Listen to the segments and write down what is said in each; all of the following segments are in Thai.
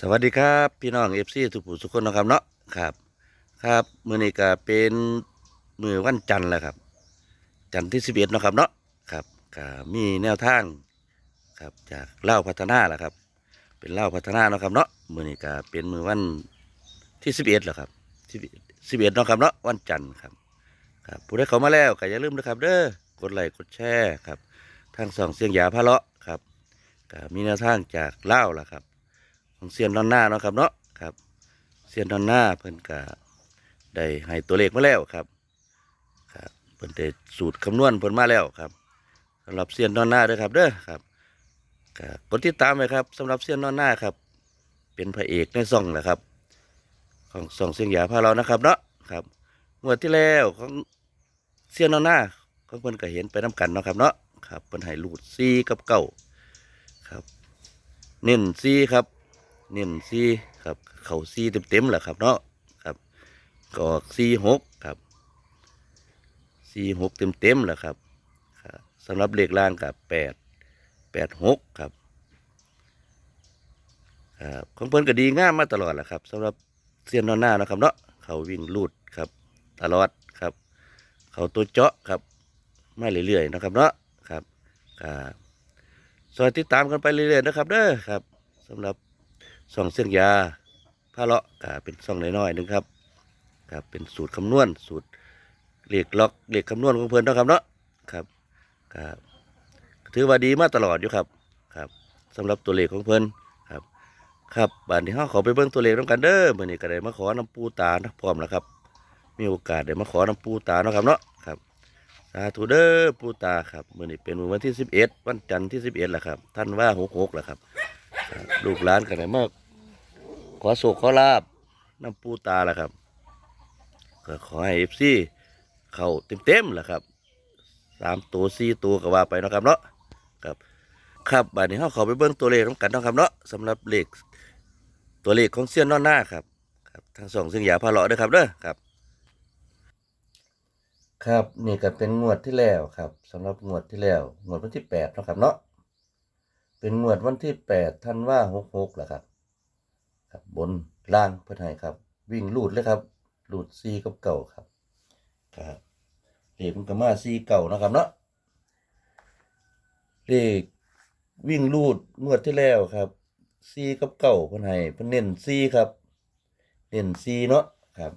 สวัสดีครับพี่น้องเอฟซีทุกผู้ทุกคนนะครับเนาะครับ ครับมือนี้ก็เป็นมือวันจันทร์แหละครับ จันทร์ที่สิบเอ็ดนะครับเนาะครับก็มีแนวทางครับจากเล่าพัฒนาแหละครับ เป็นเล่าพัฒนาเนาะครับเนาะมือนี้ก็เป็นมือวันที่สิบเอ็ดแหละครับสิบเอ็ดนะครับเนาะวันจันทร์ครับครับผู้ใดเข้ามาแล้วก็อย่าลืมนะครับ เด้อกดไลค์กดแชร์ครับทางสองเสียงหยาพะเลาะครับก็มีแนวทางจากเล่าวล่ะครับ ของเซียนดอนหน้าเนาะครับเนาะครับเซียนดอนหน้าเพิ่นก็ได้ให้ตัวเลขมาแล้วครับครับเพิ่นได้สูตรคำนวณเพิ่นมาแล้วครับสำหรับเซียนดอนหน้าด้อครับเด้อครับก็กดติดตามไว้ครับสำหรับเซียนดอนหน้าครับ เป็นพระเอกในซ่องแหละครับ ของซ่องเสียงหยาพาเรานะครับเนาะครับงวดที่แล้วของเซียนดอนหน้าของเพิ่นก็เห็นไปน้กันเนาะครับเนาะครับเพิ่นให้รูดซีกับเก้าครับ เน้นซีครับ เน้นซีครับ เข่าซีเต็มๆแหละครับเนาะครับกอกซีหกครับซีหกเต็มๆแหละครับสำหรับเลขล่างกับแปดแปดหกครับครับของเพิ่นก็ดีง่ามมาตลอดแหละครับสำหรับเซียนนอนหน้านะครับเนาะเขาวิ่งลูดครับ ตลอดครับ เขาตัวเจาะครับไม่เรื่อยๆนะครับเนาะครับครับสวัสดีติดตามกันไปเรื่อยๆนะครับเด้อครับสำหรับ ส่องเส้นยาผ้าเลาะก็เป็นส่องน้อยๆหนึงครับครับเป็นสูตรคำนวณสูตรเหลขล็อกเหลขคำนวณของเพื่อนเนาะครับเนาะครับครับถือว่าดีมาตลอดอยู่ครับครับสำหรับตัวเลขของเพื่อนครับ ครับบานที่ห้าขอไปเบิ่งตัวเลขน้ำกันเด้อเมื่อนี้ก็ได้มาขอน้ำปูตานะพร้อมแล้วครับ มีโอกาสได้มาขอน้ำปูตาเนาะครับเนาะครับสาธุเด้อปูตาครับเมื่อนี้เป็นวันที่สิบเอ็ดวันจันทร์ที่สิบเอ็ดแหละครับท่านว่าหกหกแหละครับ ลูกหลานกันไหนมากขอโศกขอลาบน้ำปูตาละครับ ก็ขอให้เอฟซีเขาเต็มๆแหละครับสามตัวสี่ตัวก็ว่าไปนะครับเนาะครับครับบัดนี้เราขาไปเบิ้งตัวเลขน้ำกันนะครับเนาะสำหรับเลขตัวเลขของเซียนนอนหน้าครับครับทางสองซึ่งอย่าพาเลาะเด้อครับเด้อครับ ครับนี่ก็เป็นงวดที่แล้วครับสำหรับงวดที่แล้วงวดวันที่แปดนะครับเนาะ เป็นงวดวันที่แปดท่านว่าหกหกแหละครับ ครับ บนล่างเพื่อให้ครับ วิ่งลูดเลยครับลูดซีกับเก่าครับ ครับเลขมันก็มาซีเก่านะครับเนาะเลขวิ่งลูดงวดที่แล้วครับซีกับเก่าเพื่อให้เพื่อเน้นซีครับเน้นซีเนาะครับ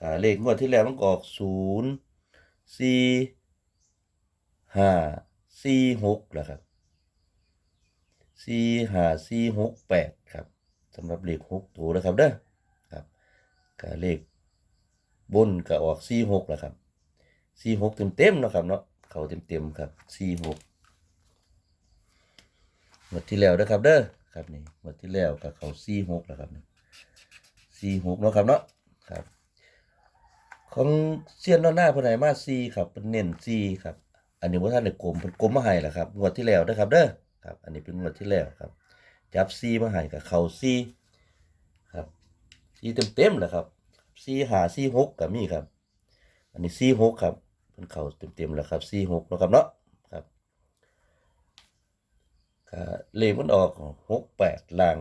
อ่าเลขงวดที่แล้วมันก็ออกศูนย์ซีห้าซีหกแหละครับ สี่ห้าสี่หกแปดครับสำหรับเลขหกตัวนะครับเด้อครับกับเลขบนก็ออกสี่หกแหละครับสี่หกเต็มเต็มนะครับเนาะเขาเต็มเต็มครับสี่หกหมดที่แล้วนะครับเด้อครับนี่หมดที่แล้วกับเขาสี่หกแล้วครับสี่หกเนาะครับเนาะครับ ของเซียนนอนหน้าเพนไหนมาซีครับเป็นเน้นซีครับ อันนี้ว่าท่านในกลมเป็นกลมมาให้แหละครับงวดที่แล้วนะครับเด้อ ครับ อันนี้เป็นงวดที่แล้วครับ จับซีมาให้กับเขาซีครับซีเต็มเต็มๆเลยครับซีหาซีหกกับมีครับ อันนี้ซีหกครับเป็นเขาเต็มเต็มแล้วครับซีหกแล้วครับเนาะครับเลขมันออกหกแปดลาง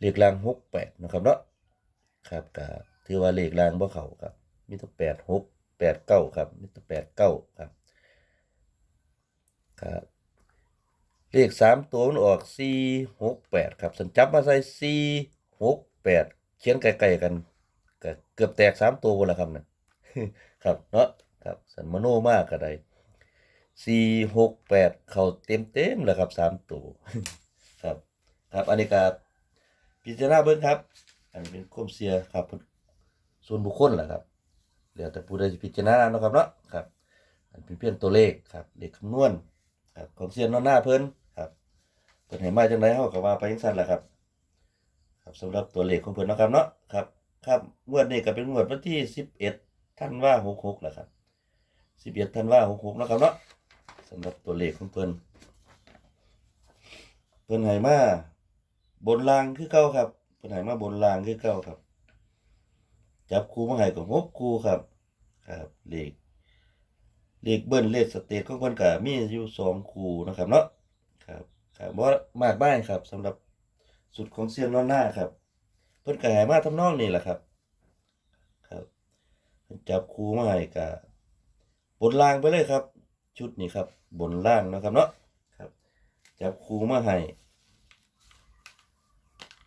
เลขลางหกแปดนะครับเนาะครับก็ถือว่าเลขลางบ่เขาครับมีแต่แปดหกแปดเก้าครับมีแต่แปดเก้าครับครับ เลขสามตัวมันออกสี่หกแปดครับสันจับมาใส่สี่หกแปดเขียนไกลๆกันเกือบแตกสามตัวแล้วครับนะครับเนาะครับสันมโนมากก็ได้สี่หกแปดเขาเต็มเต็มๆแล้วครับสามตัวครับครับอันนี้ก็พิจารณาเบิ้งครับ อันนี้เป็นควมเสียครับส่วนบุคคลแหละครับเดี๋ยวแต่ผู้ใดจะพิจารณาเนาะครับเนาะครับอันเป็นเพียงตัวเลขครับเลขคำนวณครับของเซียนนอนหน้าเพิ่น เพิ่นให้มาจังไดเฮาก็ว่าไปจังซั่นแหละครับ ครับสำหรับตัวเลขของเพิ่นนะครับเนาะครับ ครับงวดนี้ก็เป็นงวดวันที่11ธันวาคม66แหละครับ11ธันว่าคม66เนะครับเนาะสำหรับตัวเลขของเพิ่นเพิ่นให้มาบนรางคือเก่าครับเพิ่นให้มาบนรางคือเก่าครับ จับคู่มาให้ก็6คู่ครับ ครับเลขเลขเบิ้ลเลขสเตทของเพิ่นก็มีอยู่สองคู่นะครับเนาะ ครับครับบ่มากมายครับสำหรับสุดของเซียนนอนหน้าครับ เพิ่นก็ให้มาทำนองนี่แหละครับ ครับเพิ่นจับคู่มาให้ก็บนล่างไปเลยครับ ชุดนี้ครับ บนล่างนะครับเนาะครับ จับคู่มาให้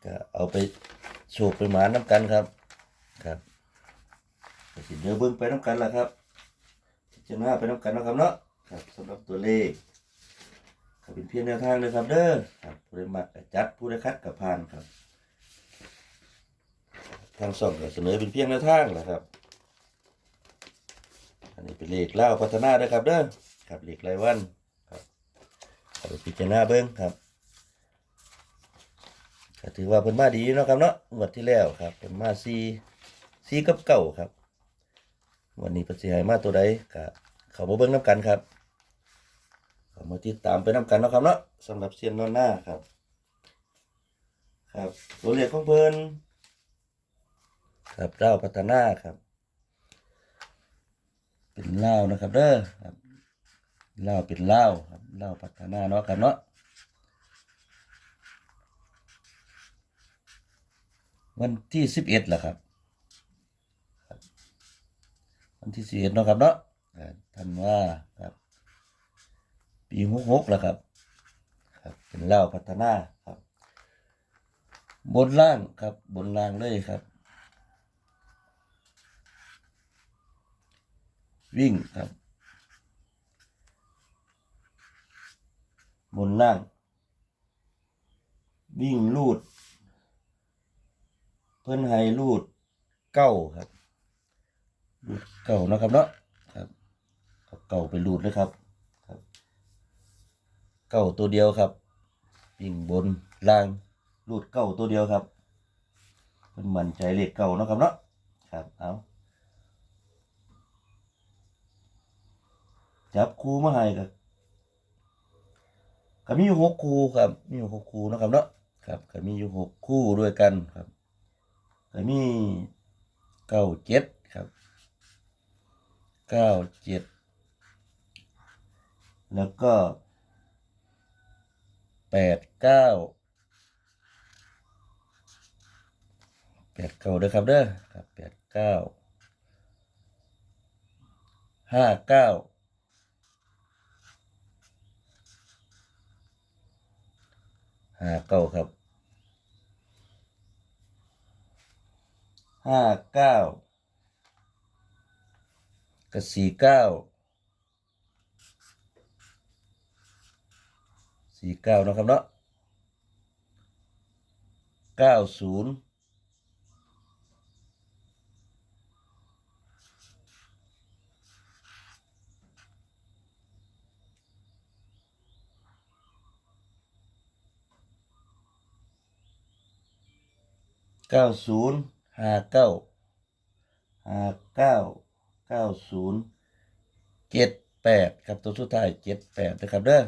ก็เอาไปโชคไปหมาน้ำกันครับ ครับก็สิเดี๋ยวเบิ่งไปน้ำกันล่ะครับพิจารณาไปน้ำกันนะครับเนาะครับสำหรับตัวเลข เป็นเพียงแนวทางเลยครับ เด้อครับผู้ใดมักจัดผู้ใดคัดกับพานครับ ทางส่องก็เสนอเป็นเพียงแนวทางแหละครับ อันนี้เป็นเลขเล่าพัฒนาด้วยครับเด้อครับเลขรายวันครับเอาไปพิจารณาเบิ้งครับก็ถือว่าเพิ่นมาดีเนาะครับเนาะงวดที่แล้วครับเพิ่นมาซีซีกับเก่าครับ วันนี้เพิ่นสิให้มาตัวใดก็เข้ามาเบิ่งนํกันครับ มาติดตามไปนํกันเนาะครับเนาะสำหรับเซียนนอนหน้าครับ ครับตัวเลขของเพิ่นครับเล่าพัฒนาครับ เป็นเล่านะครับเด้อครับเล่าเป็นเล่าครับเล่าพัฒนาเนาะครับเนาะวันที่สิบเอ็ดแหละครับ วันที่สิบเอ็ดเนาะครับเนาะท่านว่าครับ ปีหกหกแล้วครับ ครับ เป็นเล่าพัฒนาครับ บนล่างครับ บนล่างเลยครับ วิ่งครับ บนล่าง วิ่งลูด เพื่อนให้ลูดเก้าครับลูดเก้านะครับเนาะครับเก้าไปลูดเลยครับ เก้าตัวเดียวครับวิ่งบนล่างลูดเก้าตัวเดียวครับเพื่นมั่นใจเลขเก้าเนาะครับเนาะครับเอาจับคู่มาให้ครับก็มีอยู่หกคู่ครับมีอยู่หกคู่เนาะครับเนาะครับก็มีอยู่หกคู่ด้วยกันครับก็มีเก้าเจ็ดครับเก้าเจ็ดแล้วก็ ดเก้าแปดเก้าเด้อครับเด้อครับแปดเก้าห้าเก้าห้าเก้าครับห้าเก้ากับสี่เก้า สี่เก้านะครับเนาะเก้าศูนย์เก้าศูนย์ห้าเก้าห้าเก้าเก้าศูนย์เจ็ดแปดครับตัวสุดท้ายเจ็ดแปดนะครับเด้อ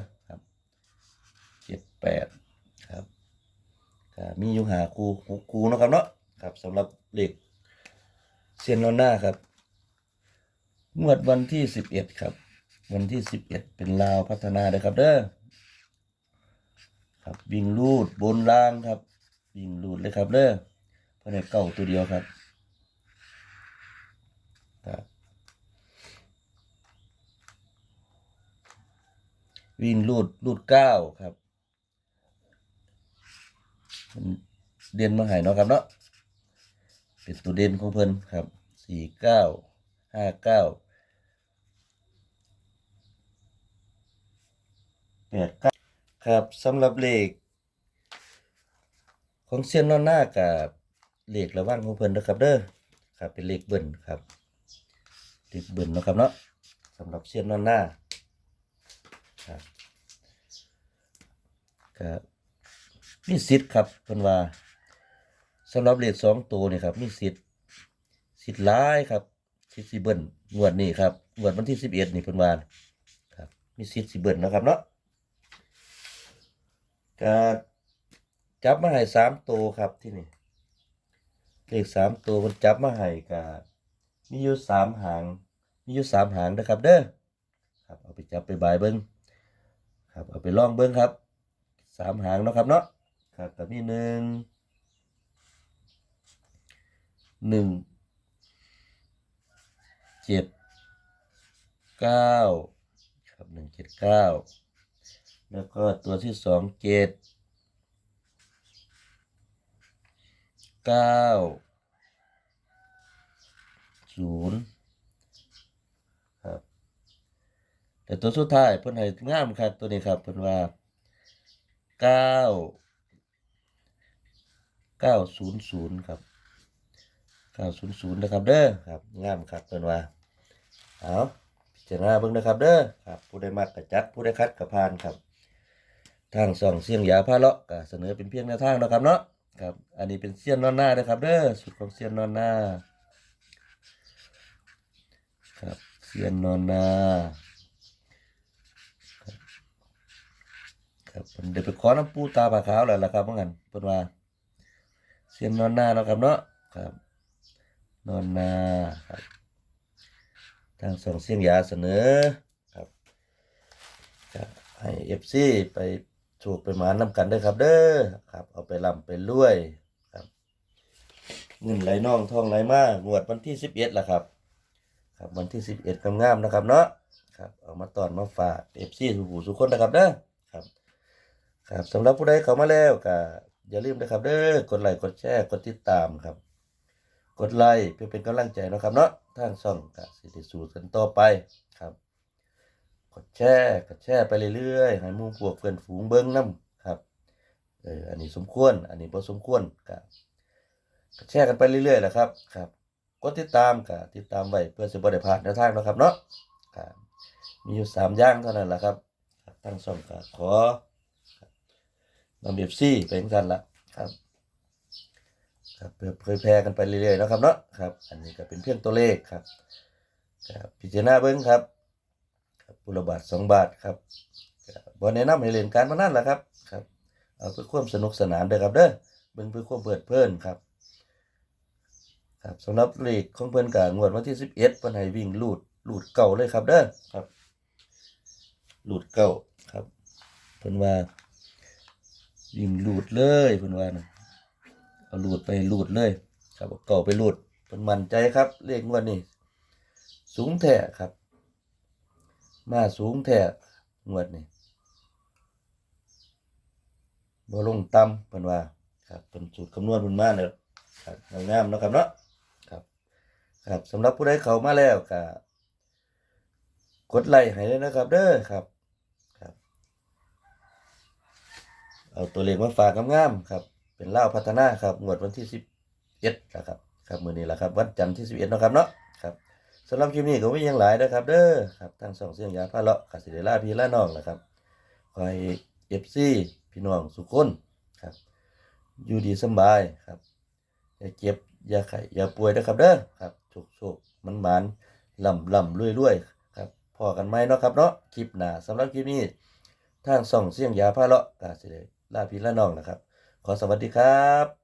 แปดครับก็มีอยู่หาคูหกคูนะครับเนาะครับสำหรับเลขเซียนโนหน่าครับงวดวันที่สิบเอ็ดครับ วันที่สิบเอ็ดเป็นลาวพัฒนาเลยครับเด้อครับวิ่งลูดบนล่างครับ วิ่งลูดเลยครับเด้อเพราะในเก่าตัวเดียวครับครับวิ่งลูดลูดเก้าครับ เด่นมาหายเนาะครับเนาะเป็นตัวเด่นของเพิ่นครับสี่เก้าห้าเก้าแปดเก้าครับสำหรับเลข ของเซียนนอนหน้ากับเลขระว่างของเพิ่นนะครับเด้อครับเป็นเลขเบิ่นครับเลขเบิ่นนะครับเนาะสำหรับเซียนนอนหน้าครับก็ มีสิทธิ์ครับเพิ่นว่าสำหรับเลขสองตัวนี่ครับมีสิทธิ์สิทธิ์หลายครับสิทธิ์สิเบิ้ลงวดนี้ครับงวดวันที่สิบเอ็ดนี่เพิ่นว่าครับ มีสิทธิ์สิเบิ้ลนะครับเนาะก็จับมาให้สามตัวครับที่นี่เลขสามตัวมันจับมาให้ก็มีอยู่สามหางมีอยู่สามหางนะครับเด้อครับเอาไปจับไปบายเบิ้งครับเอาไปลองเบิ้งครับสามหางเนาะครับเนาะ ครับกับมีหนึ่งหนึ่งเจ็ดเก้าครับหนึ่งเจ็ดเก้าแล้วก็ตัวที่สองเจ็ดเก้าศูนย์ครับแต่ตัวสุดท้ายเพิ่นให้งามครับตัวนี้ครับเพิ่นว่าเก้า เก้าศูนย์ศูนย์ครับเก้าศูนย์ศูนย์นะครับเด้อครับงามครับเพิ่นว่าเอาพิจารณาเบิ่งนะครับเด้อครับผู้ใดมักก็จัดผู้ใดคัดก็ผ่านครับ ทางส่องเสียงยาพาเลาะก็เสนอเป็นเพียงแนวทางนะครับเนาะครับ อันนี้เป็นเสี้ยนนอนหน้านะครับเด้อสุดของเสี้ยนนอนหน้าครับเสี้ยนนอนหน้าครับเดี๋ยวไปขอน้ำปูตาปลาขาวแล้วล่ะครับว่างั้นเพิ่นว่า สียนนอนหน้าเนาะครับเนาะครับ นอนหน้าครับทางส่งเสียงยาเสนอครับจะให้ FC ไปถูกไปหมานำกันด้อครับ เด้อครับ เอาไปร่ำไปรวยครับ เงินไหลน่องทองไหลมางวดวันที่11ล่ะครับ ครับวันที่11กำงามนะครับเนาะครับเอามาตอนมาฝาก FC ทุกผู้ทุกคนนะครับเด้อครับ ครับสำหรับผู้ใดเข้ามาแล้วก็ อย่าลืมนะครับเด้อกดไลค์กดแชร์กดติดตามครับ กดไลค์เพื่อเป็นกำลังใจนะครับเนาะทางช่องกสิได้สู่กันต่อไปครับ กดแชร์กดแชร์ไปเรื่อยๆให้มู่พวกเพื่อนฝูงเบิ่งนํครับเอออันนี้สมควร อันนี้บ่สมควรก็ก็แชร์กันไปเรื่อยๆแหละครับครับกดติดตามก็ติดตามไว้เพื่อสิบ่ได้พลาดแนวทางนะครับเนาะมีอยู่สามย่างเท่านั้นแหละครับครับทางช่องก็ขอ นำเบียบซี่เป็นกันละครับครับเผยแพร่กันไปเรื่อยๆนะครับเนาะครับ อันนี้ก็เป็นเพียงตัวเลขครับครับพิจารณาเบิ้งครับครับปุระบาทสองบาทครับบบอแนะนำให้เล่นการพนันละครับครับเอาเพื่อความสนุกสนานเด้อครับเด้อเบิ้งเพื่อความเพลิดเพลินครับครับสำหรับเลขของเพิ่นกับงวดวันที่สิบเอ็ดเพิ่นให้วิ่งลูดลูดเก่าเลยครับเด้อครับลูดเก่าครับเพิ่นว่า วิ่งลูดเลยเพิ่นว่านะเอาลูดไปหลูดเลย ครับเก่าไปหลูดเพิ่นมั่นใจครับเลขงวดนี้สูงแท้ครับมาสูงแท้งวดนี้บ่ลงต่ำเพิ่นว่าครับเป็นสูตรคำนวณเพิ่นมาเด้อครับงามๆนะครับเนาะครับ ครับสำหรับผู้ใดเข้ามาแล้วก็กดไลค์ให้เลยนะครับ เด้อครับ เอาตัวเลขมาฝากงามๆครับ เป็นเล่าพัฒนาครับงวดวันที่สิบเอ็ดนะครับครับมือนี้แหละครับวันจันทร์ที่สิบเอ็ดนาะครับเนาะครับสำหรับคลิปนี้ก็ไม่ยังหลายนะครับ เด้อครับทางสองเสียงยาพาเลาะกสิเดล่าพี่ละน้องนะครับขอให้เอฟซีพี่น้องสุขคนครับ อยู่ดีสบายครับอย่าเจ็บอย่าไข้อย่าป่วยนะครับเด้อครับโชคโชคมันหมันลำลำรวยรวยครับพอกันไหมเนาะครับเนาะคลิปหน้าสำหรับคลิปนี้ทางส่องเสียงยาพาเลาะกาสิเด ล่าพี่ละน้องนะครับ ขอสวัสดีครับ